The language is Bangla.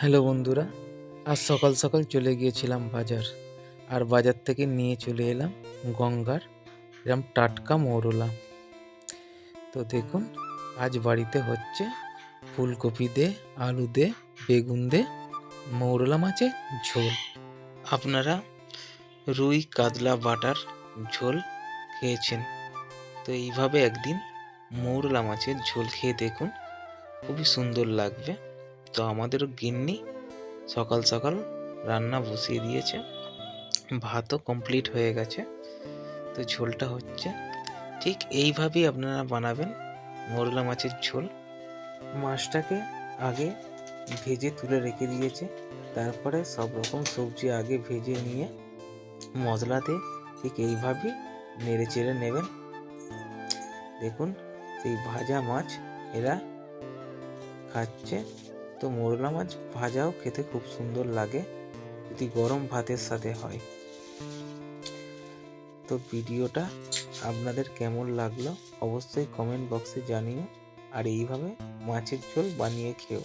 হ্যালো বন্ধুরা, আজ সকাল সকাল চলে গিয়েছিলাম বাজার। আর বাজার থেকে নিয়ে চলে এলাম গঙ্গার এরম টাটকা মৌরলা। তো দেখুন, আজ বাড়িতে হচ্ছে ফুলকপি দে, আলু দে, বেগুন দে, মৌরলা মাছের ঝোল। আপনারা রুই কাতলা বাটার ঝোল খেয়েছেন। তো এইভাবে একদিন মৌরলা মাছের ঝোল খেয়ে দেখুন, খুবই সুন্দর লাগবে। তো আমাদেরও গিন্নি সকাল সকাল রান্না বসিয়ে দিয়েছে। ভাতও কমপ্লিট হয়ে গেছে। তো ঝোলটা হচ্ছে। ঠিক এইভাবেই আপনারা বানাবেন মোরলা মাছের ঝোল। মাছটাকে আগে ভেজে তুলে রেখে দিয়েছে। তারপরে সব রকম সবজি আগে ভেজে নিয়ে মশলাতে ঠিক এইভাবেই নেড়ে চেড়ে নেবেন। দেখুন, সেই ভাজা মাছ এরা খাচ্ছে। তো মোরলা মাছ ভাজাও খেতে খুব সুন্দর লাগে যদি গরম ভাতের সাথে হয়। তো ভিডিওটা আপনাদের কেমন লাগল অবশ্যই কমেন্ট বক্সে জানিও। আর এইভাবে মাছের ঝোল বানিয়ে খেও।